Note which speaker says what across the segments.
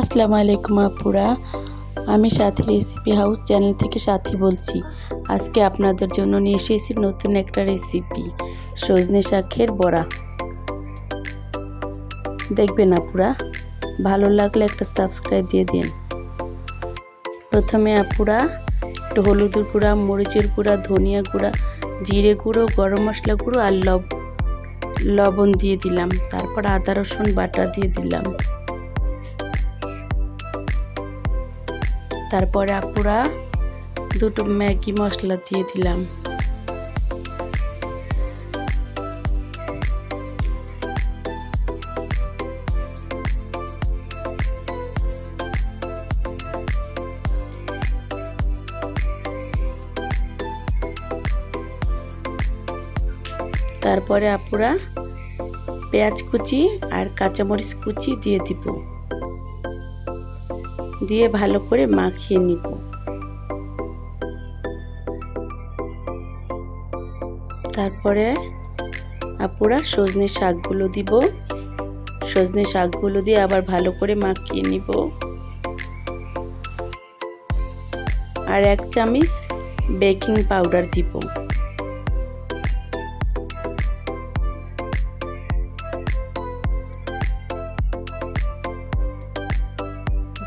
Speaker 1: আসসালামু আলাইকুম আপুরা। আমি সাথী রেসিপি হাউস চ্যানেল থেকে সাথী বলছি। আজকে আপনাদের জন্য নিয়ে এসেছি নতুন একটা রেসিপি, সজনে শাকের বড়া। দেখবেন আপুরা, ভালো লাগলে একটা সাবস্ক্রাইব দিয়ে দিন। প্রথমে আপুরা, একটু হলুদের গুঁড়া, মরিচের গুঁড়া, ধনিয়া গুঁড়া, জিরে গুঁড়ো, গরম মশলা গুঁড়ো আর লব লবণ দিয়ে দিলাম। তারপর আদা রসুন বাটা দিয়ে দিলাম। তারপরে আপুরা দুটো ম্যাগি মশলা দিয়ে দিলাম। তারপরে আপুরা পেঁয়াজ কুচি আর কাঁচামরিচ কুচি দিয়ে দিব। দিয়ে ভালো করে মাখিয়ে নিব। তারপরে আপুরা সজনে শাকগুলো দিব। সজনে শাকগুলো দিয়ে আবার ভালো করে মাখিয়ে নিব। আর এক চামচ বেকিং পাউডার দিব।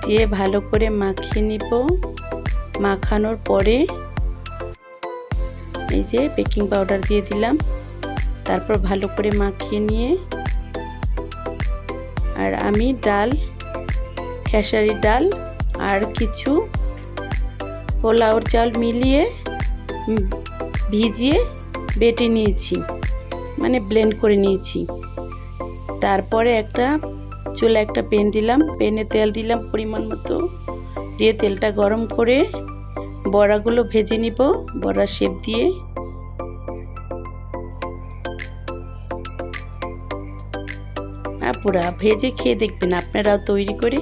Speaker 1: দিয়ে ভালো করে মাখিয়ে নিব। মাখানোর পরে এই যে বেকিং পাউডার দিয়ে দিলাম। তারপর ভালো করে মাখিয়ে নিয়ে আর আমি ডাল, খেসারি ডাল আর কিছু পোলাওর চাল মিলিয়ে ভিজিয়ে বেটে নিয়েছি। মানে ব্লেন্ড করে নিয়েছি। তারপরে একটা চুলা একটা পেন দিলাম, পেনে তেল দিলাম পরিমাণ মতো। দিয়ে তেলটা গরম করে বড়াগুলো ভেজে নিব, বড়া শেপ দিয়ে। পুরা ভেজে খেয়ে দেখবেন, আপনারাও তৈরি করে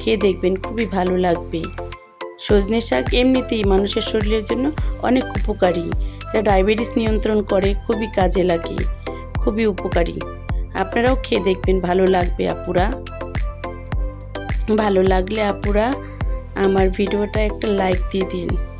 Speaker 1: খেয়ে দেখবেন, খুবই ভালো লাগবে। সজনে শাক এমনিতেই মানুষের শরীরের জন্য অনেক উপকারী। এটা ডায়াবেটিস নিয়ন্ত্রণ করে, খুবই কাজে লাগে, খুবই উপকারী। আপনারাও খেয়ে দেখবেন, ভালো লাগবে আপুরা। ভালো লাগলে আপুরা আমার ভিডিওটা একটা লাইক দিয়ে দিন।